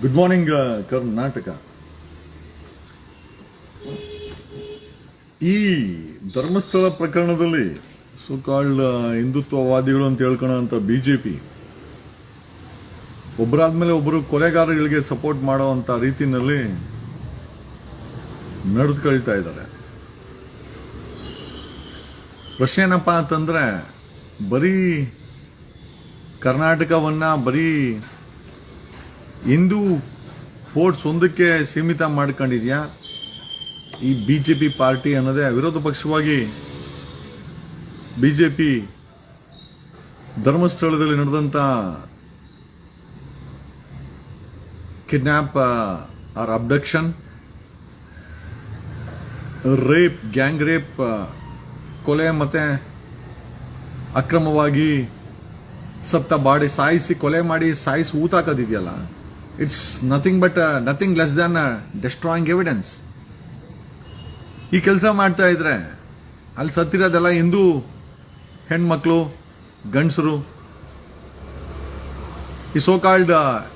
Good morning Karnataka ಈ ಧರ್ಮಸ್ಥಳ ಪ್ರಕರಣದಲ್ಲಿ so called ಹಿಂದುತ್ವವಾದಿಗಳು ಅಂತ ಹೇಳ್ಕೊಳ್ಳೋಂಥ ಬಿ ಜೆ ಪಿ ಒಬ್ಬರಾದ್ಮೇಲೆ ಒಬ್ಬರು ಕೊಲೆಗಾರಗಳಿಗೆ ಸಪೋರ್ಟ್ ಮಾಡುವಂಥ ರೀತಿಯಲ್ಲಿ ನಡೆದುಕೊಳ್ತಾ ಇದ್ದಾರೆ. ಪ್ರಶ್ನೆ ಏನಪ್ಪ ಅಂತಂದರೆ, ಬರೀ ಕರ್ನಾಟಕವನ್ನು ಬರೀ ಹಿಂದೂ ಫೋರ್ಟ್ಸ್ ಒಂದಕ್ಕೆ ಸೀಮಿತ ಮಾಡ್ಕೊಂಡಿದ್ಯಾ? ಈ ಬಿ ಜೆ ಪಿ ಪಾರ್ಟಿ ಅನ್ನೋದೇ ವಿರೋಧ ಪಕ್ಷವಾಗಿ ಬಿ ಜೆ ಪಿ ಧರ್ಮಸ್ಥಳದಲ್ಲಿ ನಡೆದಂಥ kidnap or abduction, rape, gang rape ಕೊಲೆ ಮತ್ತೆ ಅಕ್ರಮವಾಗಿ ಸತ್ತ ಬಾಡಿ ಸಾಯಿಸಿ ಕೊಲೆ ಮಾಡಿ ಸಾಯಿಸಿ ಊತಾಕೋದಿದೆಯಲ್ಲ it's nothing but nothing less than destroying evidence ಈ ಕೆಲಸ ಮಾಡ್ತಾ ಇದ್ರೆ ಅಲ್ಲಿ ಸತ್ತಿರೋದೆಲ್ಲ ಹಿಂದೂ ಹೆಣ್ಮಕ್ಳು, ಗಂಡಸರು, ಈ ಸೋಕಾಲ್ಡ್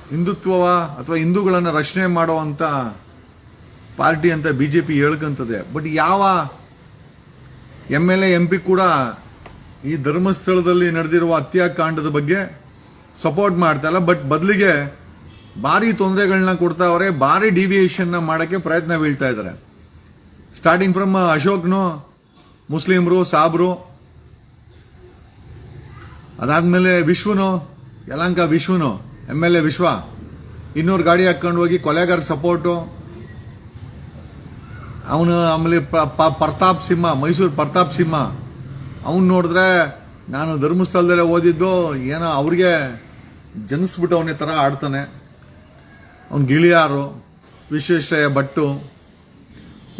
ಹಿಂದುತ್ವವ ಅಥವಾ ಹಿಂದೂಗಳನ್ನು ರಕ್ಷಣೆ ಮಾಡುವಂತ ಪಾರ್ಟಿ ಅಂತ ಬಿ ಜೆ ಪಿ ಹೇಳ್ಕಂತದೆ. ಬಟ್ ಯಾವ M L A, M P ಕೂಡ ಈ ಧರ್ಮಸ್ಥಳದಲ್ಲಿ ನಡೆದಿರುವ ಹತ್ಯಾಕಾಂಡದ ಬಗ್ಗೆ ಸಪೋರ್ಟ್ ಮಾಡ್ತಾ ಇಲ್ಲ. ಬಟ್ ಬದಲಿಗೆ ಭಾರಿ ತೊಂದರೆಗಳನ್ನ ಕೊಡ್ತಾ ಅವರೇ ಭಾರಿ ಡಿವಿಯೇಷನ್ನ ಮಾಡೋಕ್ಕೆ ಪ್ರಯತ್ನ ಬೀಳ್ತಾ ಇದ್ದಾರೆ ಸ್ಟಾರ್ಟಿಂಗ್ ಫ್ರಮ್ ಅಶೋಕ್ನು ಮುಸ್ಲಿಮ್ರು ಸಾಬ್ರು ಅದಾದಮೇಲೆ ವಿಶ್ವನು ಯಲಂಕ ವಿಶ್ವನು ಎಂ ಎಲ್ ಎ ವಿಶ್ವ ಇನ್ನೂರು ಗಾಡಿ ಹಾಕ್ಕೊಂಡು ಹೋಗಿ ಕೊಲೆಗಾರ ಸಪೋರ್ಟು. ಅವನು ಆಮೇಲೆ ಪ್ರತಾಪ್ ಸಿಂಹ, ಮೈಸೂರು ಪ್ರತಾಪ್ ಸಿಂಹ, ಅವನು ನೋಡಿದ್ರೆ ನಾನು ಧರ್ಮಸ್ಥಳದಲ್ಲೇ ಓದಿದ್ದು, ಏನೋ ಅವ್ರಿಗೆ ಜನಿಸ್ಬಿಟ್ಟವನೇ ಥರ ಆಡ್ತಾನೆ. ಅವನು ಗಿಳಿಯಾರು ವಿಶ್ವೇಶ್ವರಯ್ಯ ಭಟ್ಟು,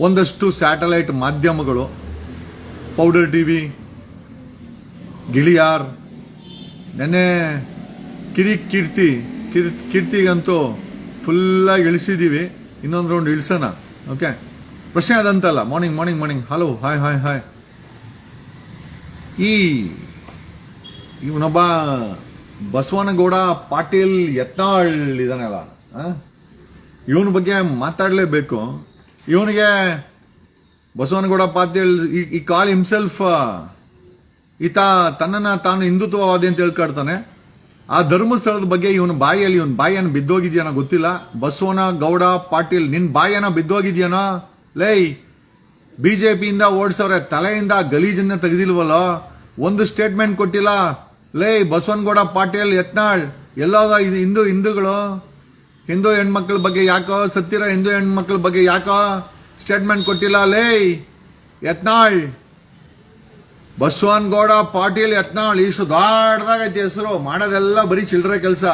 ಒಂದಷ್ಟು ಸ್ಯಾಟಲೈಟ್ ಮಾಧ್ಯಮಗಳು, ಪೌಡರ್ ಟಿ ವಿ, ಗಿಳಿಯಾರ್, ನೆನ್ನೆ ಕಿರಿ ಕೀರ್ತಿ ಕಿರ್ ಕೀರ್ತಿಗಂತೂ ಫುಲ್ಲಾಗಿ ಇಳಿಸಿದ್ದೀವಿ ಇನ್ನೊಂದು ರೌಂಡ್ ಇಳಿಸೋಣ. ಓಕೆ ಪ್ರಶ್ನೆ ಅದಂತಲ್ಲ. Morning morning morning hello hi hi hi ಈ ಇವನೊಬ್ಬ ಬಸವನಗೌಡ ಪಾಟೀಲ್ ಯತ್ನಾಳ್ ಇದಾನಲ್ಲ. ಇವನ ಬಗ್ಗೆ ಮಾತಾಡಲೇಬೇಕು. ಇವನಿಗೆ ಬಸವನಗೌಡ ಪಾಟೀಲ್ ಈ ಕಾಲ್ ಹಿಮ್ಸೆಲ್ಫ್ ಈತ ತನ್ನನ್ನ ತಾನು ಹಿಂದುತ್ವವಾದಿ ಅಂತ ಹೇಳ್ಕೊಡ್ತಾನೆ. ಆ ಧರ್ಮಸ್ಥಳದ ಬಗ್ಗೆ ಇವನ ಬಾಯಲ್ಲಿ ಇವನ ಬಾಯನ್ನು ಬಿದ್ದೋಗಿದ್ಯಾನೋ ಗೊತ್ತಿಲ್ಲ. ಬಸವನ, ಗೌಡ, ಪಾಟೀಲ್, ನಿನ್ ಬಾಯನ ಬಿದ್ದೋಗಿದ್ಯಾನೋ? ಲೈ ಪಿಯಿಂದ ಓಡಿಸವ್ರೆ ತಲೆಯಿಂದ ಗಲೀಜನ್ನ ತೆಗೆದಿಲ್ವಲ್ಲ? ಒಂದು ಸ್ಟೇಟ್ಮೆಂಟ್ ಕೊಟ್ಟಿಲ್ಲ. ಲೇ ಬಸವನಗೌಡ, ಪಾಟೀಲ್, ಯತ್ನಾಳ್, ಎಲ್ಲದ ಇದು ಹಿಂದೂ ಹಿಂದೂಗಳು. ಹಿಂದೂ ಹೆಣ್ಮಕ್ಳ ಬಗ್ಗೆ ಯಾಕೋ ಸತ್ತಿರೋ ಹಿಂದೂ ಹೆಣ್ಮಕ್ಳ ಬಗ್ಗೆ ಯಾಕೋ ಸ್ಟೇಟ್ಮೆಂಟ್ ಕೊಟ್ಟಿಲ್ಲ ಲೇ ಯತ್ನಾಳ್. ಬಸವನಗೌಡ ಪಾಟೀಲ್, ಯತ್ನಾಳ್, ಇಷ್ಟು ದೊಡ್ಡದಾಗೈತಿ ಹೆಸರು. ಮಾಡೋದೆಲ್ಲ ಬರೀ ಚಿಲ್ಲರೆ ಕೆಲಸ.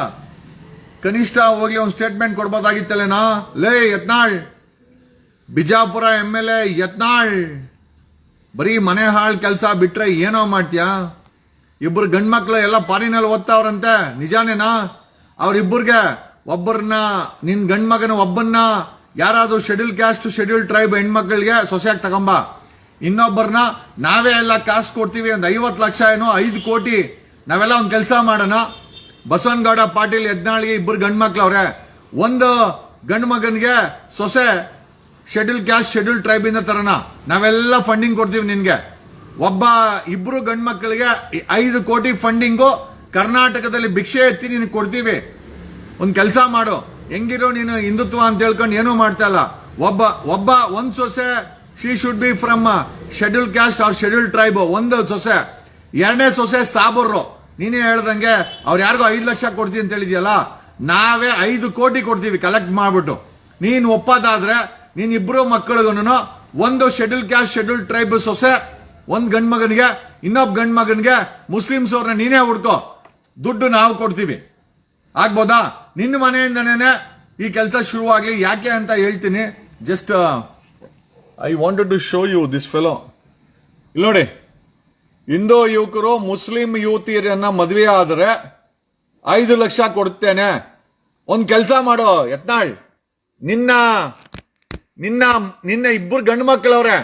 ಕನಿಷ್ಠ ಹೋಗ್ಲಿ ಒಂದು ಸ್ಟೇಟ್ಮೆಂಟ್ ಕೊಡ್ಬೋದಾಗಿತ್ತಲ್ಲೇನಾ? ಲೇ Yatnal. Bijapur M L A, Yatnal. ಬರೀ ಮನೆ ಹಾಳ್ ಕೆಲಸ ಬಿಟ್ರೆ ಏನೋ ಮಾಡ್ತೀಯಾ? ಇಬ್ಬರು ಗಂಡ್ಮಕ್ಳು ಎಲ್ಲ ಪಾರಿನಲ್ಲಿ ಓದ್ತಾವ್ರಂತೆ. ನಿಜಾನೇನಾ? ಅವ್ರಿಬ್ಬರಿಗೆ ಒಬ್ಬರನ್ನ, ನಿನ್ ಗಂಡ್ಮಗನ ಒಬ್ಬನ್ನ ಯಾರಾದರೂ ಶೆಡ್ಯೂಲ್ ಕ್ಯಾಸ್ಟ್ ಶೆಡ್ಯೂಲ್ ಟ್ರೈಬ್ ಹೆಣ್ಮಕ್ಳಿಗೆ ಸೊಸೆಯಾಗಿ ತಗೊಂಬ. ಇನ್ನೊಬ್ಬರನ್ನ, ನಾವೇ ಎಲ್ಲ ಕಾಸು ಕೊಡ್ತೀವಿ ಒಂದು ಐವತ್ತು ಲಕ್ಷ ಏನೋ ಐದು ಕೋಟಿ ನಾವೆಲ್ಲ ಒಂದು ಕೆಲಸ ಮಾಡೋಣ. ಬಸವನಗೌಡ ಪಾಟೀಲ್ ಯಜ್ಞಾಳಿಗೆ ಇಬ್ಬರು ಗಂಡ್ಮಕ್ಳು ಅವ್ರೆ ಒಂದು ಗಂಡು ಮಗನಿಗೆ ಸೊಸೆ ಶೆಡ್ಯೂಲ್ ಕ್ಯಾಸ್ಟ್ ಶೆಡ್ಯೂಲ್ ಟ್ರೈಬ್ ಇಂದ ತರೋಣ. ನಾವೆಲ್ಲ ಫಂಡಿಂಗ್ ಕೊಡ್ತೀವಿ ನಿನಗೆ. ಒಬ್ಬ ಇಬ್ಬರು ಗಂಡ್ ಮಕ್ಕಳಿಗೆ ಐದು ಕೋಟಿ ಫಂಡಿಂಗು ಕರ್ನಾಟಕದಲ್ಲಿ ಭಿಕ್ಷೆ ಎತ್ತಿ ನಿನಗೆ ಕೊಡ್ತೀವಿ. ಒಂದ್ ಕೆಲಸ ಮಾಡು. ಹೆಂಗಿರೋ ನೀನು ಹಿಂದುತ್ವ ಅಂತ ಹೇಳ್ಕೊಂಡು ಏನೂ ಮಾಡ್ತಾ ಇಲ್ಲ. ಒಬ್ಬ ಒಬ್ಬ, ಒಂದು ಸೊಸೆ she should be from schedule caste or schedule tribe ಒಂದು ಸೊಸೆ. ಎರಡನೇ ಸೊಸೆ ಸಾಬರ್ರು. ನೀನೇ ಹೇಳ್ದಂಗೆ ಅವ್ರು ಯಾರಿಗೋ ಐದು ಲಕ್ಷ ಕೊಡ್ತೀವಿ ಅಂತ ಹೇಳಿದ್ಯಲ್ಲ, ನಾವೇ ಐದು ಕೋಟಿ ಕೊಡ್ತೀವಿ ಕಲೆಕ್ಟ್ ಮಾಡ್ಬಿಟ್ಟು. ನೀನು ಒಪ್ಪದಾದ್ರೆ ನೀನ್ ಇಬ್ರು ಮಕ್ಕಳಿಗೂ ಒಂದು ಶೆಡ್ಯೂಲ್ ಕ್ಯಾಸ್ಟ್ ಶೆಡ್ಯೂಲ್ ಟ್ರೈಬ್ ಸೊಸೆ, ಒಂದು ಗಂಡು ಮಗನಿಗೆ ಇನ್ನೊಬ್ಬ ಗಂಡ್ ಮಗನಿಗೆ ಮುಸ್ಲಿಮ್ಸ್ ಅವ್ರನ್ನ ನೀನೇ ಹುಡ್ಕೋ. ದುಡ್ಡು ನಾವು ಕೊಡ್ತೀವಿ. ಆಗ್ಬೋದಾ? ನಿನ್ನ ಮನೆಯಿಂದನೇ ಈ ಕೆಲಸ ಶುರುವಾಗಿ ಯಾಕೆ ಅಂತ ಹೇಳ್ತೀನಿ. Just I wanted to show you this fellow ಇಲ್ಲಿ ನೋಡಿ. ಹಿಂದೂ ಯುವಕರು, ಮುಸ್ಲಿಂ ಯುವತಿಯರನ್ನ ಮದುವೆ ಆದರೆ ಐದು ಲಕ್ಷ ಕೊಡ್ತೇನೆ. ಒಂದು ಕೆಲಸ ಮಾಡೋ, ಯತ್ನಾಳ್. ನಿನ್ನ ನಿನ್ನ ನಿನ್ನ ಇಬ್ಬರು ಗಂಡು ಮಕ್ಕಳವ್ರೆ.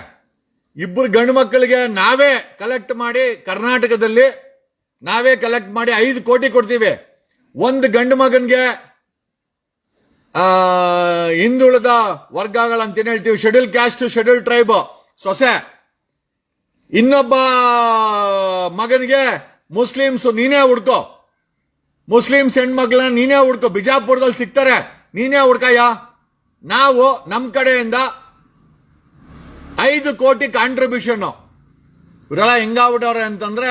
ಇಬ್ಬರು ಗಂಡು ಮಕ್ಕಳಿಗೆ ನಾವೇ ಕಲೆಕ್ಟ್ ಮಾಡಿ ಕರ್ನಾಟಕದಲ್ಲಿ ನಾವೇ ಕಲೆಕ್ಟ್ ಮಾಡಿ ಐದು ಕೋಟಿ ಕೊಡ್ತೀವಿ. ಒಂದು ಗಂಡು ಮಗನ್ಗೆ ಹಿಂದುಳಿದ ವರ್ಗಗಳಂತ ಏನ್ ಹೇಳ್ತೀವಿ? ಶೆಡ್ಯೂಲ್ ಕ್ಯಾಸ್ಟ್ ಶೆಡ್ಯೂಲ್ ಟ್ರೈಬ್ ಸೊಸೆ. ಇನ್ನೊಬ್ಬ ಮಗನಿಗೆ ಮುಸ್ಲಿಮ್ಸ್ ನೀನೇ ಹುಡ್ಕೋ. ಮುಸ್ಲಿಮ್ಸ್ ಹೆಣ್ಮಕ್ಳನ್ನ ನೀನೇ ಹುಡ್ಕೋ. ಬಿಜಾಪುರದಲ್ಲಿ ಸಿಗ್ತಾರೆ. ನೀನೇ ಹುಡ್ಕಯ್ಯ. ನಾವು ನಮ್ಮ ಕಡೆಯಿಂದ ಐದು ಕೋಟಿ ಕಾಂಟ್ರಿಬ್ಯೂಷನ್ ಇವರೆಲ್ಲ ಹೆಂಗಾಗ್ಬಿಟ್ಟವ್ರೆ ಅಂತಂದ್ರೆ,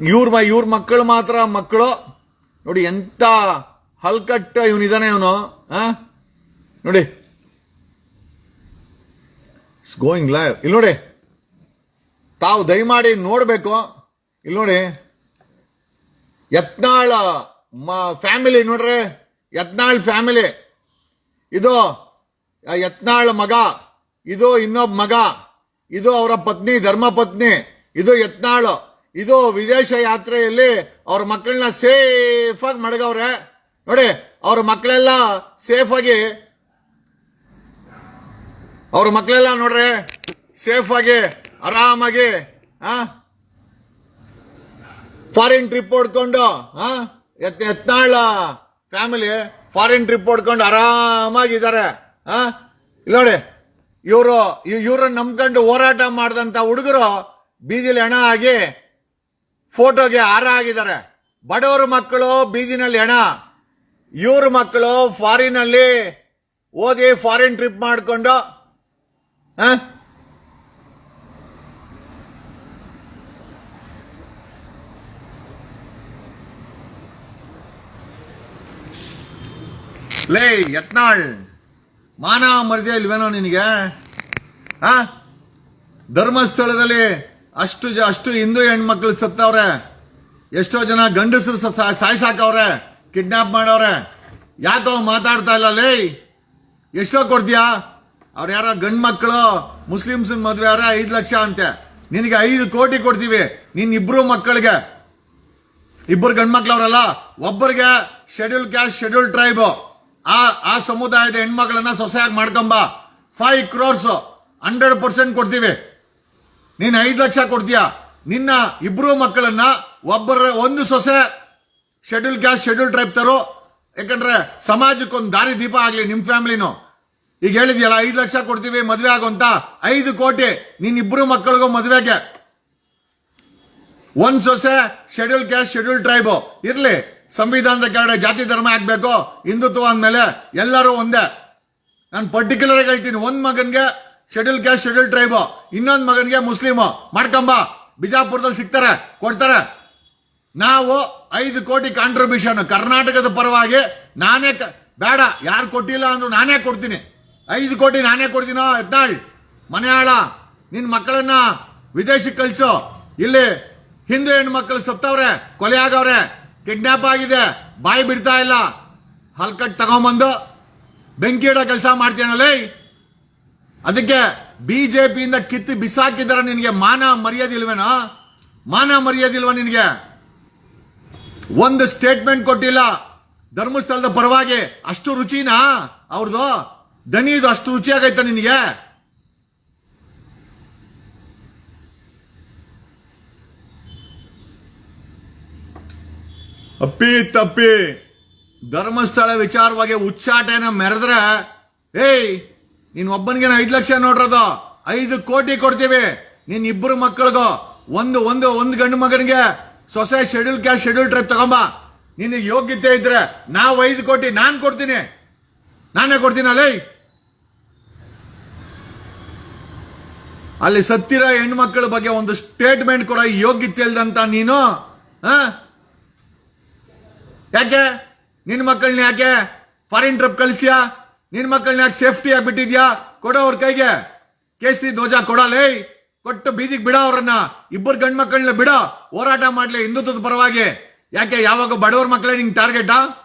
ಇವ್ರ ಇವ್ರ ಮಕ್ಕಳು ಮಾತ್ರ ಮಕ್ಕಳು. ನೋಡಿ ಎಂತ ಹಲ್ಕಟ್ಟ ಇವನಿದಾನೆ ಇವನು ನೋಡಿ. ಗೋಯಿಂಗ್ ಲೈವ್ ಇಲ್ಲಿ ನೋಡಿ. ತಾವು ದಯಮಾಡಿ ನೋಡಬೇಕು. ಇಲ್ಲಿ ನೋಡಿ. ಯತ್ನಾಳ್ ಫ್ಯಾಮಿಲಿ ನೋಡ್ರಿ, ಯತ್ನಾಳ್ ಫ್ಯಾಮಿಲಿ ಇದು ಯತ್ನಾಳ್ ಮಗ. ಇದು ಇನ್ನೊಬ್ಬ ಮಗ. ಇದು ಅವರ ಪತ್ನಿ, ಧರ್ಮಪತ್ನಿ. ಇದು ಯತ್ನಾಳ್. ಇದು ವಿದೇಶ ಯಾತ್ರೆಯಲ್ಲಿ ಅವ್ರ ಮಕ್ಕಳನ್ನ ಸೇಫ್ ಆಗಿ ಮಡಗವ್ರೆ. ನೋಡಿ, ಅವ್ರ ಮಕ್ಕಳೆಲ್ಲ ಸೇಫ್ ಆಗಿ ಅವ್ರ ಮಕ್ಕಳೆಲ್ಲ ನೋಡ್ರಿ ಸೇಫ್ ಆಗಿ ಆರಾಮಾಗಿ ಫಾರಿನ್ ಟ್ರಿಪ್ ಹೊಡ್ಕೊಂಡು ಎತ್ ಎತ್ನಾಳ ಫ್ಯಾಮಿಲಿ ಫಾರಿನ್ ಟ್ರಿಪ್ ಹೊಡ್ಕೊಂಡು ಆರಾಮಾಗಿದ್ದಾರೆ ನೋಡಿ, ಇವರು, ಇವ್ರನ್ನ ನಂಬ್ಕೊಂಡು ಹೋರಾಟ ಮಾಡಿದಂಥ ಹುಡುಗರು ಬೀದಿಲಿ ಹಣ ಆಗಿ ಫೋಟೋಗೆ ಹಾರ ಆಗಿದ್ದಾರೆ ಬಡವರ ಮಕ್ಕಳು ಬೀದಿನಲ್ಲಿ ಹೆಣ, ಇವ್ರ ಮಕ್ಕಳು ಫಾರಿನಲ್ಲಿ ಓದಿ ಫಾರಿನ್ ಟ್ರಿಪ್ ಮಾಡಿಕೊಂಡು ಲೇ, ಯತ್ನಾಳ್ ಮಾನ ಮರ್ದೆ ಇಲ್ವೇನೋ ನಿನಗೆ? ಆ ಧರ್ಮಸ್ಥಳದಲ್ಲಿ ಅಷ್ಟು ಜ ಅಷ್ಟು ಹಿಂದೂ ಹೆಣ್ಮಕ್ಳು ಸತ್ತವ್ರೆ. ಎಷ್ಟೋ ಜನ ಗಂಡಸರು ಸತ್ತ ಸಾಯ್ಸಾಕವ್ರೆ, ಕಿಡ್ನಾಪ್ ಮಾಡವ್ರೆ ಯಾಕೋ ಮಾತಾಡ್ತಾ ಇಲ್ಲ, ಲೇ? ಎಷ್ಟೋ ಕೊಡ್ತೀಯಾ? ಅವ್ರು ಯಾರೋ ಗಂಡು ಮಕ್ಕಳು ಮುಸ್ಲಿಮ್ಸ್ ಮದುವೆ ಅವ್ರೆ ಐದು ಲಕ್ಷ ಅಂತೆ. ನಿನಗೆ ಐದು ಕೋಟಿ ಕೊಡ್ತೀವಿ, ನಿನ್ ಇಬ್ರು ಮಕ್ಕಳಿಗೆ. ಇಬ್ಬರು ಗಂಡ್ಮಕ್ಳವ್ರಲ್ಲ, ಒಬ್ಬರಿಗೆ ಶೆಡ್ಯೂಲ್ ಕ್ಯಾಸ್ಟ್ ಶೆಡ್ಯೂಲ್ ಟ್ರೈಬ್ ಆ ಆ ಸಮುದಾಯದ ಹೆಣ್ಮಕ್ಳನ್ನ ಸೊಸೆಯಾಗಿ ಮಾಡ್ಕೊಂಬ. ಫೈವ್ ಕ್ರೋರ್ಸ್ ಹಂಡ್ರೆಡ್ ಪರ್ಸೆಂಟ್ ಕೊಡ್ತೀವಿ. ನೀನ್ ಐದು ಲಕ್ಷ ಕೊಡ್ತೀಯ? ನಿನ್ನ ಇಬ್ರು ಮಕ್ಕಳನ್ನ ಒಬ್ಬರ ಒಂದು ಸೊಸೆ ಶೆಡ್ಯೂಲ್ ಕ್ಯಾಸ್ಟ್ ಶೆಡ್ಯೂಲ್ ಟ್ರೈಬ್ ತರೋ, ಯಾಕಂದ್ರೆ ಸಮಾಜಕ್ಕೊಂದು ದಾರಿ ದೀಪ ಆಗ್ಲಿ ನಿಮ್ ಫ್ಯಾಮಿಲಿನೂ. ಈಗ ಹೇಳಿದ್ಯಲ್ಲ, ಐದು ಲಕ್ಷ ಕೊಡ್ತೀವಿ, ಮದುವೆ ಆಗೋಂತ ಐದು ಕೋಟಿ ನಿನ್ನ ಇಬ್ರು ಮಕ್ಕಳಿಗೂ ಮದುವೆಗೆ. ಒಂದ್ ಸೊಸೆ ಶೆಡ್ಯೂಲ್ ಕ್ಯಾಸ್ಟ್ ಶೆಡ್ಯೂಲ್ ಟ್ರೈಬು ಇರ್ಲಿ, ಸಂವಿಧಾನದ ಕೆಳಗಡೆ ಜಾತಿ ಧರ್ಮ ಆಗ್ಬೇಕು, ಹಿಂದುತ್ವ ಅಂದ್ಮೇಲೆ ಎಲ್ಲರೂ ಒಂದೇ. ನಾನು ಪರ್ಟಿಕ್ಯುಲರ್ ಆಗಿ ಹೇಳ್ತೀನಿ, ಒಂದ್ ಮಗನ್ಗೆ ಶೆಡ್ಯೂಲ್ ಕ್ಯಾಸ್ಟ್ ಶೆಡ್ಯೂಲ್ ಟ್ರೈಬ್ ಇನ್ನೊಂದ್ ಮಗನಿಗೆ ಮುಸ್ಲಿಮ್. ಮಾಡ್ಕಂಬ. ಬಿಜಾಪುರದಲ್ಲಿ ಸಿಗ್ತಾರೆ. ಕೊಡ್ತಾರೆ. ನಾವು ಐದು ಕೋಟಿ ಕಾಂಟ್ರಿಬ್ಯೂಷನ್ ಕರ್ನಾಟಕದ ಪರವಾಗಿ ನಾನೇ ಬೇಡ. ಯಾರು ಕೊಟ್ಟಿಲ್ಲ ಅಂದ್ರು ನಾನೇ ಕೊಡ್ತೀನಿ. ಐದು ಕೋಟಿ ನಾನೇ ಕೊಡ್ತೀನೋ ಎದ್ದಾಳ್ ಮನೆಯಾಳ, ನಿನ್ ಮಕ್ಕಳನ್ನ ವಿದೇಶಕ್ಕೆ ಕಳಿಸೋ. ಇಲ್ಲಿ ಹಿಂದೂ ಹೆಣ್ಮಕ್ಳು ಸತ್ತವ್ರೆ, ಕೊಲೆ ಆಗವ್ರೆ ಕಿಡ್ನಾಪ್ ಆಗಿದೆ, ಬಾಯಿ ಬಿಡ್ತಾ ಇಲ್ಲ. ಹಲ್ಕಟ್ ತಗೊಂಬಂದು. ಬೆಂಕಿ ಇಡೋ ಕೆಲಸ ಮಾಡ್ತೀನಲ್ಲೇ ಅದಕ್ಕೆ ಬಿಜೆಪಿಯಿಂದ ಕಿತ್ತು ಬಿಸಾಕಿದ್ರೆ ನಿನಗೆ ಮಾನ ಮರ್ಯಾದಿಲ್ವೇನೋ ಮಾನ ಮರ್ಯಾದಿಲ್ವಾ ನಿನಗೆ? ಒಂದು ಸ್ಟೇಟ್ಮೆಂಟ್ ಕೊಟ್ಟಿಲ್ಲ. ಧರ್ಮಸ್ಥಳದ ಪರವಾಗಿ ಅಷ್ಟು ರುಚಿನಾ? ಅವ್ರದ್ದು ದನಿದು ಅಷ್ಟು ರುಚಿಯಾಗೈತ ನಿನಗೆ? ಅಪ್ಪಿ ತಪ್ಪಿ. ಧರ್ಮಸ್ಥಳ ವಿಚಾರವಾಗಿ ಉಚ್ಚಾಟನ ಮೆರೆದ್ರೆ, ಏಯ್ ನೀನ್ ಒಬ್ಬನಿಗೆ ಐದು ಲಕ್ಷ ನೋಡ್ರದು? ಐದು ಕೋಟಿ ಕೊಡ್ತೀವಿ. ನೀನ್ ಇಬ್ಬರು ಮಕ್ಕಳಿಗೂ, ಒಂದು ಒಂದು ಒಂದು ಗಂಡು ಮಗನಿಗೆ ಸೊಸೆ ಶೆಡ್ಯೂಲ್ ಕ್ಯಾಶ್ ಶೆಡ್ಯೂಲ್ ಟ್ರೈಬ್ ತಗೊಂಬ. ನಿನಗೆ ಯೋಗ್ಯತೆ ಇದ್ರೆ ನಾವು ಐದು ಕೋಟಿ ನಾನು ಕೊಡ್ತೀನಿ. ನಾನೇ ಕೊಡ್ತೀನಿ ಅಲ್ಲೇ ಅಲ್ಲಿ ಸತ್ತಿರೋ ಹೆಣ್ಮಕ್ಳ ಬಗ್ಗೆ ಒಂದು ಸ್ಟೇಟ್ಮೆಂಟ್ ಕೊಡೋ ಯೋಗ್ಯತೆ ಇಲ್ದಂತ ನೀನು ಯಾಕೆ? ನಿನ್ನ ಮಕ್ಕಳನ್ನ ಯಾಕೆ? ಫಾರಿನ್ ಟ್ರಿಪ್ ಕಳಿಸ್ಯಾ? ನಿನ್ ಮಕ್ಕಳನ್ನ ಯಾಕೆ ಸೇಫ್ಟಿ ಆಗಿ ಬಿಟ್ಟಿದ್ಯಾ ಕೊಡೋ ಅವ್ರ ಕೈಗೆ. ಕೇಸರಿ ಧ್ವಜ ಕೊಡಲೇ. ಕೊಟ್ಟು ಬೀದಿಗೆ ಬಿಡ ಅವ್ರನ್ನ. ಇಬ್ಬರು ಗಂಡ್ ಮಕ್ಕಳನ್ನ ಬಿಡ. ಹೋರಾಟ ಮಾಡ್ಲಿ ಹಿಂದುತ್ವದ ಪರವಾಗಿ. ಯಾಕೆ, ಯಾವಾಗ ಬಡವ್ರ ಮಕ್ಕಳೇ ನಿಂಗೆ ಟಾರ್ಗೆಟಾ?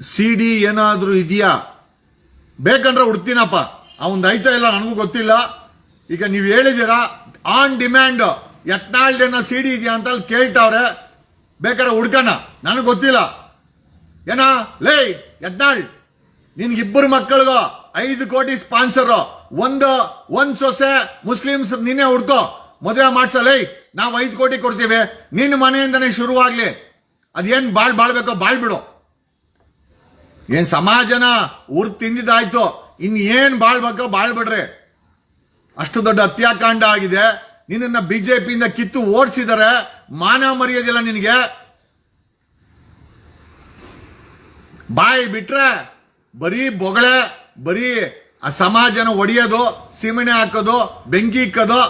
ಸಿ ಡಿ ಏನಾದ್ರೂ ಇದೆಯಾ? ಬೇಕಂದ್ರೆ ಹುಡ್ತೀನಪ್ಪ. ಐತ ಇಲ್ಲ ನನಗೂ ಗೊತ್ತಿಲ್ಲ. ಈಗ ನೀವು ಹೇಳಿದ್ದೀರಾ on demand Yatnal C D ಇದೆಯಾ ಅಂತ ಅಲ್ಲಿ ಕೇಳ್ತಾವ್ರೆ. ಬೇಕಾದ್ರೆ ಹುಡ್ಕಣ ನನಗೆ ಗೊತ್ತಿಲ್ಲ. ಏನ? ಲೇ ನಿನ್ಗೆ ಇಬ್ಬರು ಮಕ್ಕಳಿಗೋ ಐದು ಕೋಟಿ ಸ್ಪಾನ್ಸರ್, ಒಂದು, ಒಂದ್ ಸೊಸೆ ಮುಸ್ಲಿಮ್ಸ್ ನೀನೇ ಹುಡ್ಕೋ. ಮದುವೆ ಮಾಡ್ಸಲೇ ನಾವು ಐದು ಕೋಟಿ ಕೊಡ್ತೀವಿ. ನಿನ್ನ ಮನೆಯಿಂದನೇ ಶುರುವಾಗ್ಲಿ. ಅದೇನ್ ಬಾಳ್ ಬಾಳ್ಬೇಕೋ, ಬಾಳ್ ಬಿಡು. ಏನ್ ಸಮಾಜನ ಊರ್ ತಿಂದಿದ್ದಾಯ್ತು, ಇನ್ ಏನ್ ಬಾಳ್ಬೇಕೋ, ಬಾಳ್ ಬಿಡ್ರಿ. ಅಷ್ಟು ದೊಡ್ಡ ಹತ್ಯಾಕಾಂಡ ಆಗಿದೆ. ನಿನ್ನನ್ನ ಬಿಜೆಪಿಯಿಂದ ಕಿತ್ತು ಓಡಿಸಿದರೆ, ಮಾನ ಮರ್ಯಾದಿಲ್ಲ ನಿನಗೆ? ಬಾಯಿ ಬಿಟ್ರೆ ಬರೀ ಬೊಗಳೆ, ಬರೀ ಆ ಸಮಾಜನ ಒಡೆಯೋದು, ಸೀಮೆಣೆ ಹಾಕೋದು, ಬೆಂಕಿ ಇಕ್ಕೋದು.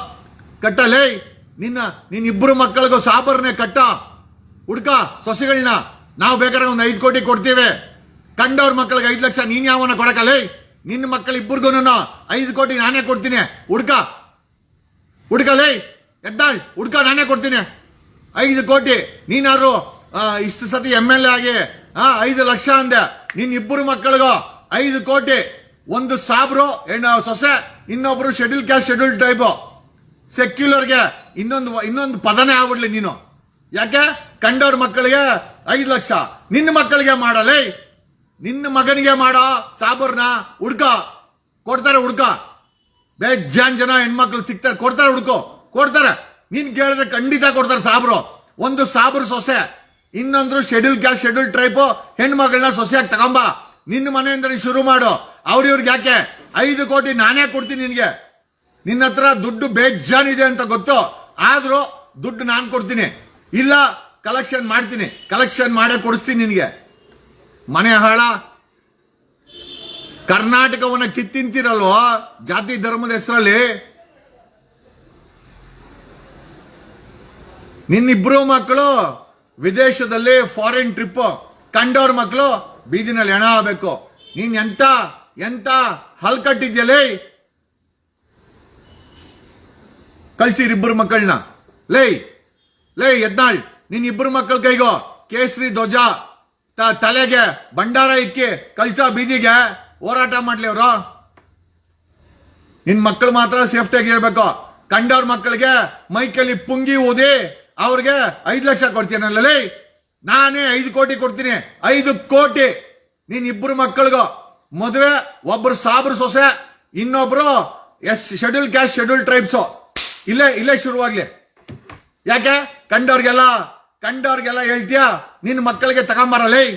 ಕಟ್ಟಲೇ ನಿನ್ನ ನಿನ್ನ ಇಬ್ರು ಮಕ್ಕಳಿಗೂ ಸಾಬರ್ನೆ ಕಟ್ಟ. ಹುಡ್ಕ ಸೊಸೆಗಳನ್ನ ನಾವು ಬೇಕಾದ್ರೆ ಒಂದು ಐದು ಕೋಟಿ ಕೊಡ್ತೀವಿ. ಕಂಡವ್ರ ಮಕ್ಕಳಿಗೆ ಐದು ಲಕ್ಷ, ನೀನ್ ಯಾವನ ಕೊಡಕಲೇ ನಿನ್ನ ಮಕ್ಕಳು ಇಬ್ಬರಿಗೂ ಐದು ಕೋಟಿ ನಾನೇ ಕೊಡ್ತೀನಿ. ಹುಡ್ಕ ಹುಡ್ಕಲೇ, ಎದ್ದಾಳ್, ಹುಡ್ಕ, ನಾನೇ ಕೊಡ್ತೀನಿ. ಐದು ಕೋಟಿ ನೀನಾರು ಇಷ್ಟು ಸತಿ ಎಂ ಎಲ್ ಎ ಆಗಿ ಹಾ ಐದು ಲಕ್ಷ ಅಂದೆ. ನಿನ್ ಇಬ್ಬರು ಮಕ್ಕಳಿಗೂ, ಐದು ಕೋಟಿ. ಒಂದು ಸಾಬ್ರು ಹೆಣ್ಣು ಸೊಸೆ, ಇನ್ನೊಬ್ರು ಶೆಡ್ಯೂಲ್ ಕ್ಯಾಸ್ಟ್ ಶೆಡ್ಯೂಲ್ ಟೈಪ್ ಸೆಕ್ಯುಲರ್ಗೆ ಇನ್ನೊಂದು ಇನ್ನೊಂದು ಪದನೇ ಆಗ್ಬಿಡ್ಲಿ ನೀನು. ಯಾಕೆ? ಕಂಡವ್ರ ಮಕ್ಕಳಿಗೆ ಐದು ಲಕ್ಷ. ನಿನ್ನ ಮಕ್ಕಳಿಗೆ ಮಾಡಲೇ? ನಿನ್ನ ಮಗನಿಗೆ ಮಾಡೋ ಸಾಬರ್ನ ಹುಡ್ಕ. ಕೊಡ್ತಾರೆ ಹುಡ್ಕ. ಬೇಜಾನ್ ಜನ ಹೆಣ್ಮಕ್ಳು ಸಿಗ್ತಾರೆ ಕೊಡ್ತಾರೆ ಹುಡುಕು. ಕೊಡ್ತಾರೆ. ನೀನ್ ಕೇಳಿದ್ರೆ ಖಂಡಿತ ಕೊಡ್ತಾರೆ ಸಾಬ್ರು. ಒಂದು ಸಾಬ್ರು ಸೊಸೆ, ಇನ್ನೊಂದ್ರು ಶೆಡ್ಯೂಲ್ ಕ್ಯಾಸ್ಟ್ ಶೆಡ್ಯೂಲ್ ಟ್ರೈಪ್ ಹೆಣ್ಮಗಳನ್ನ ಸೊಸೆಯಾಗಿ ತಗೊಂಬ. ನಿನ್ನ ಮನೆಯಿಂದ ಶುರು ಮಾಡು. ಅವ್ರ ಇವ್ರಿಗೆ ಯಾಕೆ? ಐದು ಕೋಟಿ ನಾನೇ ಕೊಡ್ತೀನಿ ನಿನಗೆ. ನಿನ್ನ ಹತ್ರ ದುಡ್ಡು ಬೇಜಾನ್ ಇದೆ ಅಂತ ಗೊತ್ತು. ಆದ್ರೂ ದುಡ್ಡು ನಾನು ಕೊಡ್ತೀನಿ. ಇಲ್ಲ ಕಲೆಕ್ಷನ್ ಮಾಡ್ತೀನಿ. ಕಲೆಕ್ಷನ್ ಮಾಡೇ ಕೊಡಿಸ್ತೀನಿ ನಿನಗೆ. ಮನೆ ಹಾಳ ಕರ್ನಾಟಕವನ್ನ ಕಿತ್ತಿಂತಿರಲ್ವೋ? ಜಾತಿ ಧರ್ಮದ ಹೆಸರಲ್ಲಿ? ನಿನ್ನಿಬ್ರು ಮಕ್ಕಳು ವಿದೇಶದಲ್ಲಿ ಫಾರಿನ್ ಟ್ರಿಪ್ ಕಂಡವ್ರ ಮಕ್ಕಳು ಬೀದಿನಲ್ಲಿ ಹೆಣ ಆಗಬೇಕು ನೀನ್ ಎಂತ ಎಂತ ಹಲ್ಕಟ್ಟಿದ್ಯಲೇ ಕಳ್ಸಿರಿ ಇಬ್ಬರು ಮಕ್ಕಳನ್ನ ಲೇ ಲೇ ಎದ್ದಾಳ್ ನಿನ್ ಇಬ್ಬರು ಮಕ್ಕಳ ಕೈಗೋ, ಕೇಸರಿ ಧ್ವಜ ತಲೆಗೆ ಭಂಡಾರ ಇಕ್ಕಿ, ಕಳ್ಸ ಬೀದಿಗೆ. ಹೋರಾಟ ಮಾಡ್ಲಿ ಅವರು. ನಿನ್ ಮಕ್ಕಳು ಮಾತ್ರ ಸೇಫ್ಟಿಯಾಗಿ ಇರ್ಬೇಕು. ಕಂಡವ್ರ ಮಕ್ಕಳಿಗೆ ಮೈಕಲ್ಲಿ ಪುಂಗಿ ಊದಿ ಅವ್ರಿಗೆ ಐದು ಲಕ್ಷ ಕೊಡ್ತೀನಲ್ಲ ನಾನೇ ಐದು ಕೋಟಿ ಕೊಡ್ತೀನಿ. ಐದು ಕೋಟಿ. ನೀನ್ ಇಬ್ರು ಮಕ್ಕಳಿಗೂ. ಮದುವೆ, ಒಬ್ರು ಸಾಬ್ರು ಸೊಸೆ, ಇನ್ನೊಬ್ರು S schedule caste schedule tribes ಇಲ್ಲೇ ಇಲ್ಲೇ ಶುರುವಾಗ್ಲಿ. ಯಾಕೆ? ಕಂಡವ್ರಿಗೆಲ್ಲ ಕಂಡವ್ರಿಗೆಲ್ಲ ಹೇಳ್ತೀಯಾ? ನಿನ್ನ ಮಕ್ಕಳಿಗೆ ತಗೊಂಬಾರಲೇ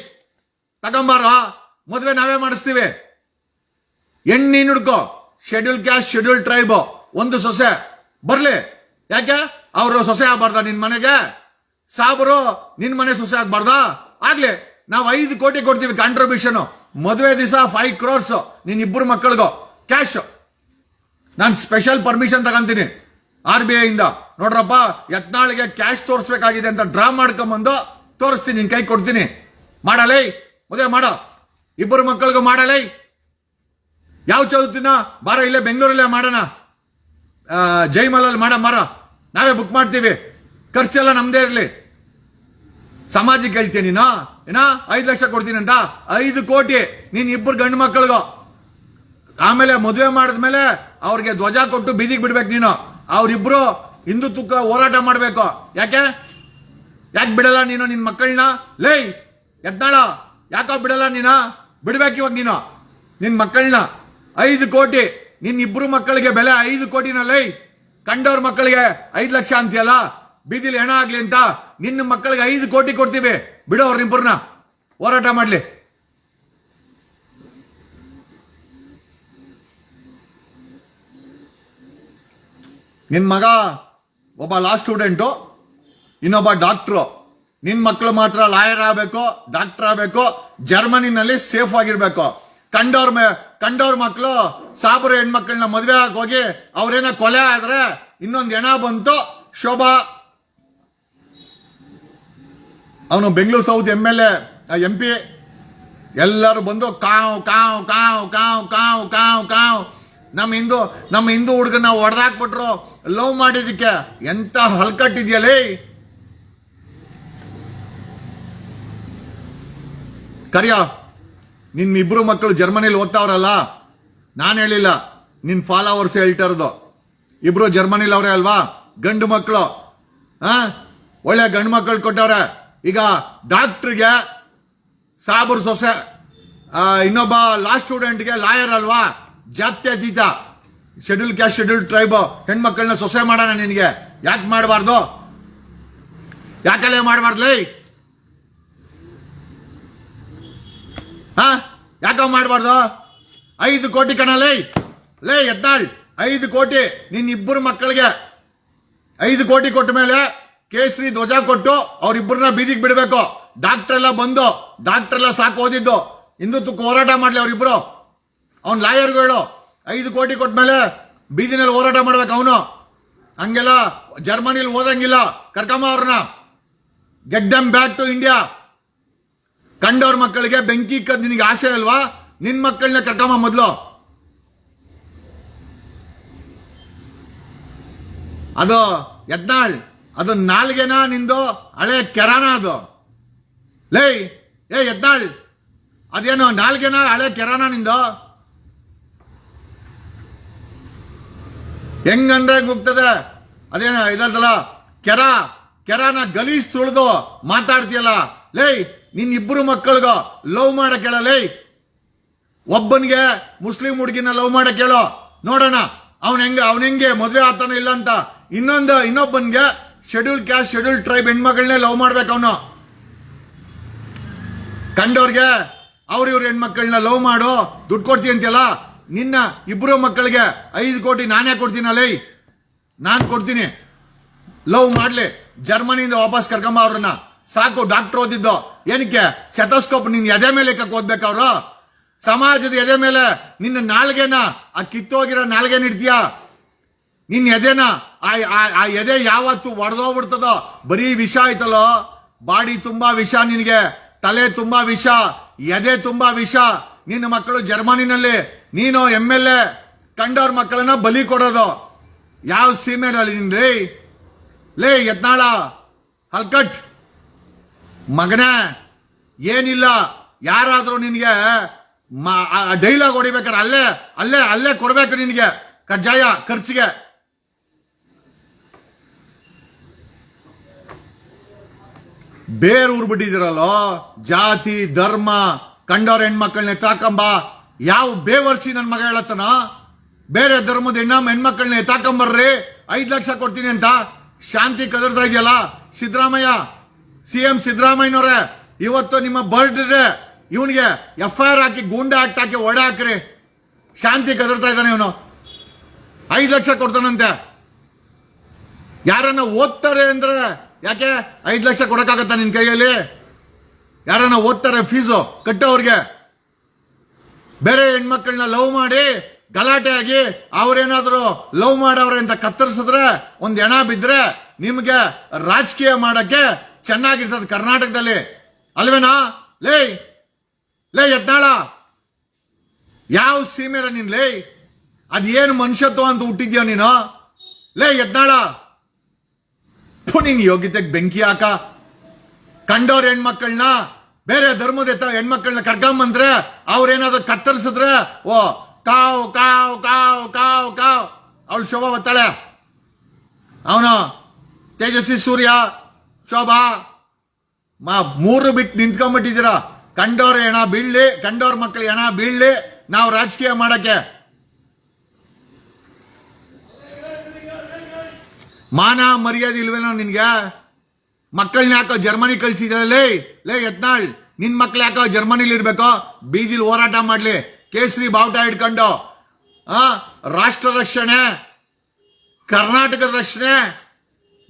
ತಗೊಂಬಾರ. ಮದುವೆ ನಾವೇ ಮಾಡಿಸ್ತೀವಿ. ಹೆಣ್ಣು ನುಡ್ಕೋ. ಹುಡ್ಕೋ ಶೆಡ್ಯೂಲ್ ಕ್ಯಾಸ್ಟ್ ಶೆಡ್ಯೂಲ್ ಟ್ರೈಬ್ ಒಂದು ಸೊಸೆ. ಬರ್ಲಿ. ಯಾಕೆ? ಅವರು ಸೊಸೆ ಆಗ್ಬಾರ್ದ ನಿನ್ ಮನೆಗೆ? ಸಾಬರು, ನಿನ್ ಮನೆ ಸೊಸೆ ಆಗ್ಬಾರ್ದ? ಆಗ್ಲಿ. ನಾವು ಐದು ಕೋಟಿ ಕೊಡ್ತೀವಿ ಕಾಂಟ್ರಿಬ್ಯೂಷನ್ ಮದುವೆ ದಿವಸ ಫೈವ್ ಕ್ರೋರ್ಸ್ ನಿನ್ ಇಬ್ಬರು ಮಕ್ಕಳಿಗೂ. ಕ್ಯಾಶ್ ನಾನು ಸ್ಪೆಷಲ್ ಪರ್ಮಿಷನ್ ತಗೊಂತೀನಿ. ಆರ್ ಬಿ ಐಯಿಂದ ನೋಡ್ರಪ್ಪ, ಯತ್ನಾಳಿಗೆ ಕ್ಯಾಶ್ ತೋರಿಸ್ಬೇಕಾಗಿದೆ ಅಂತ ಡ್ರಾ ಮಾಡ್ಕೊಂಬಂದು ತೋರಿಸ್ತೀನಿ, ನಿನ್ ಕೈ ಕೊಡ್ತೀನಿ. ಮಾಡಲೈ. ಮದುವೆ ಮಾಡ. ಇಬ್ಬರು ಮಕ್ಕಳಿಗೂ ಮಾಡಲೇ. ಯಾವ ಚೌತಿನ ಬಾರ ಇಲ್ಲೇ ಬೆಂಗಳೂರಲ್ಲೇ ಮಾಡೋಣ. ಜೈಮಲಲ್ಲಿ ಮಾಡ, ಮರ. ನಾವೇ ಬುಕ್ ಮಾಡ್ತೀವಿ. ಖರ್ಚೆಲ್ಲ ನಮ್ದೇ ಇರಲಿ. ಸಮಾಜಕ್ಕೆ ಹೇಳ್ತೀನಿ ನೀನು? ಏನ? ಐದು ಲಕ್ಷ ಕೊಡ್ತೀನಿ ಅಂತ? ಐದು ಕೋಟಿ. ನೀನ್ ಇಬ್ಬರು ಗಂಡು ಮಕ್ಕಳಿಗೋ. ಆಮೇಲೆ ಮದುವೆ ಮಾಡಿದ್ಮೇಲೆ ಅವ್ರಿಗೆ ಧ್ವಜ ಕೊಟ್ಟು ಬೀದಿಗೆ ಬಿಡ್ಬೇಕು ನೀನು. ಅವ್ರಿಬ್ರು ಹಿಂದುತ್ವಕ್ಕೆ ಹೋರಾಟ ಮಾಡಬೇಕು. ಯಾಕೆ? ಯಾಕೆ ಬಿಡಲ್ಲ ನೀನು ನಿನ್ನ ಮಕ್ಕಳನ್ನ? ಲೇ ಎದ್ದಾಳ ಯಾಕೋ ಬಿಡಲ್ಲ ನೀನು? ಬಿಡ್ಬೇಕು ಇವಾಗ ನೀನು. ನಿನ್ನ ಮಕ್ಕಳನ್ನ. ಐದು ಕೋಟಿ. ನಿನ್ ಇಬ್ರು ಮಕ್ಕಳಿಗೆ ಬೆಲೆ ಐದು ಕೋಟಿನ ಲೈ ಕಂಡವ್ರ ಮಕ್ಕಳಿಗೆ ಐದು ಲಕ್ಷ ಅಂತೀಯಲ್ಲ? ಬೀದಿಲಿ ಹೆಣ ಆಗ್ಲಿ ಅಂತ ನಿನ್ನ ಮಕ್ಕಳಿಗೆ ಐದು ಕೋಟಿ ಕೊಡ್ತೀವಿ. ಬಿಡು ಇಬ್ಬರನ್ನ ಹೋರಾಟ ಮಾಡ್ಲಿ. ನಿನ್ನ ಮಗ ಒಬ್ಬ ಲಾ ಸ್ಟೂಡೆಂಟು ಇನ್ನೊಬ್ಬ ಡಾಕ್ಟ್ರು ನಿನ್ನ ಮಕ್ಕಳು ಮಾತ್ರ ಲಾಯರ್ ಆಗಬೇಕು ಡಾಕ್ಟರ್ ಆಗಬೇಕು ಜರ್ಮನಿನಲ್ಲಿ ಸೇಫ್ ಆಗಿರ್ಬೇಕು. ಕಂಡೋರ್ ಕಂಡವ್ರ ಮಕ್ಕಳು ಸಾಬರ ಹೆಣ್ಮಕ್ಳನ್ನ ಮದುವೆ ಆಗಿ ಹೋಗಿ ಅವ್ರೇನ ಕೊಲೆ ಆದ್ರೆ ಇನ್ನೊಂದು ಹೆಣ ಬಂತು. ಶೋಭಾ. ಅವನು Bengaluru south M L A M P. ಎಲ್ಲರೂ ಬಂದು ಕಾವ್ ಕಾವ್ ಕಾವ್ ಕಾವ್ ಕಾವ್ ಕಾವ್ ಕಾವ್. ನಮ್ಮ ಹಿಂದೂ ನಮ್ಮ ಹಿಂದೂ ಹುಡುಗನ ಹೊಡೆದಾಕ್ಬಿಟ್ರು ಲವ್ ಮಾಡಿದಕ್ಕೆ ಎಂತ ಹಲ್ಕಟ್ಟಿದೆಯಲ್ಲೇ ಕರಿಯ. ನಿನ್ ಇಬ್ರು ಮಕ್ಕಳು ಜರ್ಮನಿಲಿ ಓದ್ತಾವ್ರಲ್ಲ? ನಾನು ಹೇಳಿಲ್ಲ. ನಿನ್ನ ಫಾಲೋವರ್ಸ್ ಹೇಳ್ತಾ ಇರೋದು. ಇಬ್ರು ಜರ್ಮನಿಲಿ ಅವರೇ ಅಲ್ವಾ? ಗಂಡು ಮಕ್ಕಳು. ಆ? ಒಳ್ಳೆ ಗಂಡು ಮಕ್ಕಳು ಕೊಟ್ಟವ್ರೆ. ಈಗ ಡಾಕ್ಟ್ರಿಗೆ ಸಾಬರ್ ಸೊಸೆ ಇನ್ನೊಬ್ಬ ಲಾ ಸ್ಟೂಡೆಂಟ್ಗೆ ಲಾಯರ್ ಅಲ್ವಾ? ಜಾತ್ಯತೀತ ಶೆಡ್ಯೂಲ್ ಕ್ಯಾಸ್ಟ್ ಶೆಡ್ಯೂಲ್ ಟ್ರೈಬ್ ಹೆಣ್ಮಕ್ಳನ್ನ ಸೊಸೆ ಮಾಡೋಣ ನಿನಗೆ. ಯಾಕೆ ಮಾಡಬಾರ್ದು? ಯಾಕಲ್ಲೇ ಮಾಡಬಾರ್ದ್ಲೇ ಹಾ? ಯಾಕ ಮಾಡಬಾರ್ದು? ಐದು ಕೋಟಿ ಕಣ, ಲೇ. ಲೇ, ಎದ್ದಾಳ್. ಐದು ಕೋಟಿ ನಿನ್ ಇಬ್ಬರು ಮಕ್ಕಳಿಗೆ. ಐದು ಕೋಟಿ ಕೊಟ್ಟ ಮೇಲೆ ಕೇಸರಿ ಧ್ವಜ ಕೊಟ್ಟು ಅವ್ರಿಬ್ಬರನ್ನ ಬೀದಿಗೆ ಬಿಡಬೇಕು. ಡಾಕ್ಟರ್ ಎಲ್ಲ ಬಂದು, ಡಾಕ್ಟರ್ ಎಲ್ಲ ಸಾಕು ಓದಿದ್ದು. ಹಿಂದುತ್ವಕ್ಕೆ ಹೋರಾಟ ಮಾಡ್ಲಿ ಅವ್ರಿಬ್ರು. ಅವ್ನ್ ಲಾಯರ್ಗಳು ಐದು ಕೋಟಿ ಕೊಟ್ಟ ಮೇಲೆ ಬೀದಿನಲ್ಲಿ ಹೋರಾಟ ಮಾಡ್ಬೇಕು ಅವನು. ಹಂಗೆಲ್ಲ ಜರ್ಮನಿಲಿ ಓದಂಗಿಲ್ಲ. ಕರ್ಕಮ್ಮ ಅವ್ರನ್ನ. Get them back to India ಕಂಡವ್ರ ಮಕ್ಕಳಿಗೆ ಬೆಂಕಿ ಇಕ್ಕದ್ ನಿನಗೆ ಆಸೆ ಅಲ್ವಾ? ನಿನ್ ಮಕ್ಕಳನ್ನ ಕರ್ಕಮ್ಮ ಮೊದಲು. ಅದು ಯತ್ನಾಳ್, ಅದು ನಾಲ್ಗೆನಾ ನಿಂದು? ಹಳೆ ಕೆರಾನ ಅದು. ಲೇ, ಏ ಯತ್ನಾಳ್, ಅದೇನು ನಾಲ್ಗೆನಾ ಹಳೆ ಕೆರಾನ ನಿಂದು? ಹೆಂಗಂದ್ರೆ ಹೋಗ್ತದೆ ಅದೇನ ಇದಲ್ಲ ಕೆರ, ಕೆರಾನ ಗಲೀಸ್ ತುಳಿದು ಮಾತಾಡ್ತೀಯಲ್ಲ. ಲೇ ನಿನ್ ಇಬ್ಬರು ಮಕ್ಕಳಿಗ, ಲವ್ ಮಾಡಕ್ ಹೇಳಲೇ ಒಬ್ಬನಿಗೆ ಮುಸ್ಲಿಂ ಹುಡುಗಿನ ಲವ್ ಮಾಡಕ್ ಹೇಳೋ ನೋಡೋಣ, ಅವನ್ ಹೆಂಗ, ಅವನ್ ಹೆಂಗೆ, ಮದುವೆ ಆತನ ಇಲ್ಲ ಅಂತ. ಇನ್ನೊಂದು, ಇನ್ನೊಬ್ಬನ್ಗೆ ಶೆಡ್ಯೂಲ್ ಕ್ಯಾಸ್ಟ್ ಶೆಡ್ಯೂಲ್ ಟ್ರೈಬ್ ಹೆಣ್ಮಕ್ಳನ್ನೇ ಲವ್ ಮಾಡ್ಬೇಕು ಅವನು. ಕಂಡವ್ರಿಗೆ, ಅವ್ರ ಇವ್ರ ಹೆಣ್ಮಕ್ಳನ್ನ ಲವ್ ಮಾಡು, ದುಡ್ಡು ಕೊಡ್ತೀನಿ ಅಂತೆಲ್ಲ ನಿನ್ನ ಇಬ್ಬರು ಮಕ್ಕಳಿಗೆ ಐದು ಕೋಟಿ ನಾನೇ ಕೊಡ್ತೀನಲ್ಲ ನಾನು ಕೊಡ್ತೀನಿ. ಲವ್ ಮಾಡಲಿ, ಜರ್ಮನಿಯಿಂದ ವಾಪಸ್ ಕರ್ಕೊಂಬ ಅವ್ರನ್ನ. ಸಾಕು ಡಾಕ್ಟರ್ ಓದಿದ್ದು. ಏನಕ್ಕೆ? ಸೆಥೋಸ್ಕೋಪ್ ನಿನ್ ಎದೆ ಮೇಲೆ ಲೆಕ್ಕಕ್ಕೆ ಓದ್ಬೇಕು ಅವ್ರು ಸಮಾಜದ ಎದೆ ಮೇಲೆ ನಿನ್ನ ನಾಲ್ಗೆನ, ಆ ಕಿತ್ತೋಗಿರೋ ನಾಲ್ಗೆ ಇಡ್ತೀಯ? ನಿನ್ ಎದೆನ, ಆ ಎದೆ ಯಾವತ್ತು ಒಡೆದೋಗ್ಬಿಡ್ತದೋ? ಬರೀ ವಿಷ ಆಯ್ತಲ್ಲೋ? ಬಾಡಿ ತುಂಬಾ ವಿಷ ನಿನಗೆ, ತಲೆ ತುಂಬಾ ವಿಷ, ಎದೆ ತುಂಬಾ ವಿಷ. ನಿನ್ನ ಮಕ್ಕಳು ಜರ್ಮನಿನಲ್ಲಿ, ನೀನು ಎಂ ಎಲ್ ಎ ಕಂಡವ್ರ ಮಕ್ಕಳನ್ನ ಬಲಿ ಕೊಡೋದು. ಯಾವ ಸೀಮೆನಲ್ಲಿ ನಿನ್ ಲೇ ಲೇ, ಯತ್ನಾಳ, ಹಲ್ಕಟ್. ಮಗನೇ, ಏನಿಲ್ಲ, ಯಾರಾದ್ರೂ ನಿನ್ಗೆ ಡೈಲಾಗ್ ಹೊಡಿಬೇಕಾರೆ ಅಲ್ಲೇ ಅಲ್ಲೇ ಅಲ್ಲೇ ಕೊಡ್ಬೇಕು ನಿನಗೆ, ಕಜ್ಜಾಯ, ಖರ್ಚಿಗೆ. ಬೇರೂರ್ ಬಿಟ್ಟಿದಿರಲ್ಲೋ ಜಾತಿ, ಧರ್ಮ, ಕಂಡವ್ರ ಹೆಣ್ಮಕ್ಳನ್ನ ಎತ್ತಾಕಂಬ ಯಾವ ಬೇವರ್ಸಿ ನನ್ನ ಮಗ ಹೇಳತ್ತನ? ಬೇರೆ ಧರ್ಮದ ಹೆಣ್ಣ, ಹೆಣ್ಮಕ್ಳನ್ನ ಎತ್ತಾಕಂಬರ್ರಿ ಐದು ಲಕ್ಷ ಕೊಡ್ತೀನಿ ಅಂತ. ಶಾಂತಿ ಕದರ್ತಾ ಇದೆಯಲ್ಲ, ಸಿದ್ದರಾಮಯ್ಯ ಸಿ ಎಂ ಸಿದ್ದರಾಮಯ್ಯನವ್ರೆ, ಇವತ್ತು ನಿಮ್ಮ ಬರ್ಡ್ರೆ ಇವನಿಗೆ ಎಫ್ ಐ ಆರ್ ಹಾಕಿ, ಗೂಂಡೆ ಆಕ್ಟ್ ಹಾಕಿ ಒಡೆ ಹಾಕ್ರಿ. ಶಾಂತಿ ಕದರ್ತಾ ಇದ್ದಾನೆ ಇವನು. ಐದು ಲಕ್ಷ ಕೊಡ್ತಾನಂತೆ. ಯಾರನ್ನ ಓದ್ತಾರೆ ಅಂದ್ರೆ ಯಾಕೆ ಐದು ಲಕ್ಷ ಕೊಡಕ್ಕಾಗತ್ತ ನಿನ್ನ ಕೈಯಲ್ಲಿ? ಯಾರನ್ನ ಓದ್ತಾರೆ ಫೀಸು ಕಟ್ಟೋರ್ಗೆ? ಬೇರೆ ಹೆಣ್ಮಕ್ಳನ್ನ ಲವ್ ಮಾಡಿ ಗಲಾಟೆ ಆಗಿ ಅವ್ರೇನಾದ್ರು ಲವ್ ಮಾಡವ್ರೆ ಅಂತ ಕತ್ತರಿಸಿದ್ರೆ, ಒಂದು ಹೆಣ ಬಿದ್ರೆ ನಿಮ್ಗೆ ರಾಜಕೀಯ ಮಾಡಕ್ಕೆ ಚೆನ್ನಾಗಿರ್ತದೆ ಕರ್ನಾಟಕದಲ್ಲಿ. ಅಲ್ವೇನಾ? ಲೇ ಲೇ ಯತ್ನಾಳ. ಯಾವ ಸೀಮೆರ ನೀನ್ ಲೇ ಅದೇನು ಮನುಷ್ಯತ್ವ ಅಂತ ಹುಟ್ಟಿದ್ಯೋ ನೀನು? ಲೇ ಯತ್ನಾಳ. ನೀನ್ ಯೋಗ್ಯತೆಗೆ ಬೆಂಕಿ ಹಾಕ. ಕಂಡವ್ರ ಹೆಣ್ಮಕ್ಳನ್ನ, ಬೇರೆ ಧರ್ಮದ ಎತ್ತ ಹೆಣ್ಮಕ್ಳನ್ನ ಕರ್ಕೊಂಬಂದ್ರೆ ಅವ್ರೇನಾದ್ರು ಕತ್ತರಿಸಿದ್ರೆ, ಓ, ಕಾವ್ ಕಾವ್ ಕಾವ್ ಕಾವ್ ಕಾವ್. ಅವಳು ಶೋಭಾ ಬತ್ತಾಳೆ ಅವನು ತೇಜಸ್ವಿ ಸೂರ್ಯ. ಶೋಭಾ! ಮಾ, ಮೂರು ಬಿಟ್ಟು ನಿಂತ್ಕೊಂಡ್ಬಿಟ್ಟಿದ್ದೀರಾ ಕಂಡವ್ರ ಹೆಣ ಬೀಳ್ಲಿ ಕಂಡೋರ ಮಕ್ಕಳು ಹೆಣ ಬೀಳ್ಲಿ, ನಾವು ರಾಜಕೀಯ ಮಾಡಕ್ಕೆ. ಮಾನ ಮರ್ಯಾದೆ ಇಲ್ವೇನೋ ನಿನ್ಗೆ? ಮಕ್ಕಳನ್ನ ಯಾಕೋ ಜರ್ಮನಿ ಕಳ್ಸಿದಾರೆ? ಲೇ ಲೇ ಯತ್ನಾಳ್, ನಿನ್ ಮಕ್ಳು ಯಾಕೋ ಜರ್ಮನಿಲಿ ಇರ್ಬೇಕು? ಬೀದಿಲಿ ಹೋರಾಟ ಮಾಡ್ಲಿ. ಕೇಸರಿ ಬಾವುಟ ಹಿಡ್ಕೊಂಡು. ರಾಷ್ಟ್ರ ರಕ್ಷಣೆ, ಕರ್ನಾಟಕದ ರಕ್ಷಣೆ,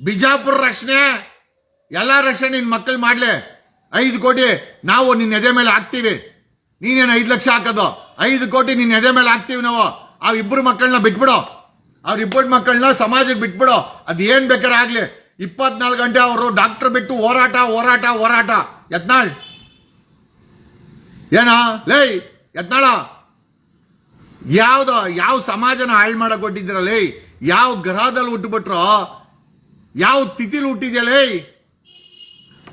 ಬಿಜಾಪುರ ರಕ್ಷಣೆ. ಎಲ್ಲ ರಕ್ಷಣೆ ನಿನ್ನ ಮಕ್ಕಳು ಮಾಡ್ಲೆ. ಐದು ಕೋಟಿ ನಾವು ನಿನ್ನ ಎದೆ ಮೇಲೆ ಹಾಕ್ತೀವಿ. ನೀನೇನು ಐದು ಲಕ್ಷ ಹಾಕೋದು? ಐದು ಕೋಟಿ ನಿನ್ನ ಎದೆ ಮೇಲೆ ಹಾಕ್ತೀವಿ ನಾವು. ಆ ಇಬ್ಬರು ಮಕ್ಕಳನ್ನ ಬಿಟ್ಬಿಡು. ಅವ್ರಿಬ್ಬರು ಮಕ್ಕಳನ್ನ ಸಮಾಜಕ್ಕೆ ಬಿಟ್ಬಿಡು. ಅದು ಏನು ಬೇಕಾದ್ರೆ ಆಗಲಿ. ಇಪ್ಪತ್ನಾಲ್ಕು ಗಂಟೆ ಅವರು ಡಾಕ್ಟರ್ ಬಿಟ್ಟು ಹೋರಾಟ ಹೋರಾಟ ಹೋರಾಟ. ಯತ್ನಾಳ್. ಏನಾ? ಲೇ ಯತ್ನಾಳ. ಯಾವ್ದು, ಯಾವ ಸಮಾಜನ ಹಾಳು ಮಾಡಕ್ ಕೊಟ್ಟಿದ್ದೀರಲ್ಲ ಯಾವ ಗ್ರಹದಲ್ಲಿ ಹುಟ್ಟುಬಿಟ್ರೋ ಯಾವ ತಿಥಿಲಿ ಹುಟ್ಟಿದ್ಯಲೇ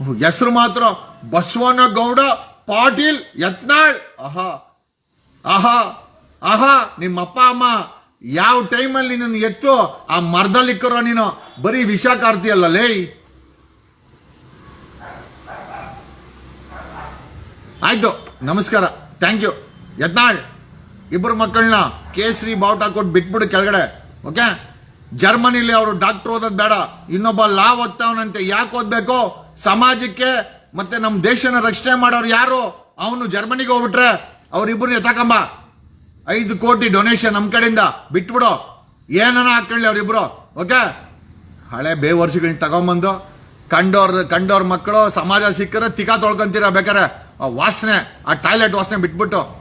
ಹೆಸರು ಮಾತ್ರ ಬಸವನ ಗೌಡ ಪಾಟೀಲ್, ಯತ್ನಾಳ್. ಆಹಾ. ಆಹಾ. ಆಹಾ ನಿಮ್ಮ ಅಪ್ಪ ಅಮ್ಮ, ಯಾವ ಟೈಮಲ್ಲಿ ನಿನ್ನ ಎತ್ತು ಆ ಮರದಲ್ಲಿಕ್ಕರೋ ನೀನು? ಬರೀ ವಿಷ ಕಾರ್ತಿಯಲ್ಲ ಲೇ. ಆಯ್ತು, ನಮಸ್ಕಾರ. ಥ್ಯಾಂಕ್ ಯು ಯತ್ನಾಳ್ ಇಬ್ಬರು ಮಕ್ಕಳನ್ನ ಕೇಸರಿ ಬಾವುಟ ಕೊಟ್ಟು ಬಿಟ್ಬಿಡು ಕೆಳಗಡೆ ಓಕೆ ಜರ್ಮನಿಲಿ ಅವರು ಡಾಕ್ಟರ್ ಓದೋದು ಬೇಡ. ಇನ್ನೊಬ್ಬ ಲಾ ಓದ್ತಾವನಂತೆ, ಯಾಕೆ ಓದ್ಬೇಕು? ಸಮಾಜಕ್ಕೆ ಮತ್ತೆ ನಮ್ಮ ದೇಶನ ರಕ್ಷಣೆ ಮಾಡೋರು ಯಾರು? ಅವನು ಜರ್ಮನಿಗೆ ಹೋಗ್ಬಿಟ್ರೆ ಅವರಿಬ್ಬರು ಎತ್ತಾಕಂಬ. ಐದು ಕೋಟಿ ಡೊನೇಷನ್ ನಮ್ಮ ಕಡೆಯಿಂದ. ಬಿಟ್ಬಿಡು. ಏನನ ಹಾಕೊಳ್ಳಿ ಅವ್ರಿಬ್ರು. ಓಕೆ ಹಳೆ ಬೇ ಬೇವರ್ಸಿಗಳನ್ನ ತಗೊಂಬಂದು ಕಂಡೋರ್ ಕಂಡೋರ್ ಮಕ್ಕಳು ಸಮಾಜ ಸಿಕ್ಕರೆ ತಿಕಾ ತೊಳ್ಕೊಂತೀರ ಬೇಕಾರೆ ಆ ವಾಸನೆ, ಆ ಟಾಯ್ಲೆಟ್ ವಾಸನೆ ಬಿಟ್ಬಿಟ್ಟು.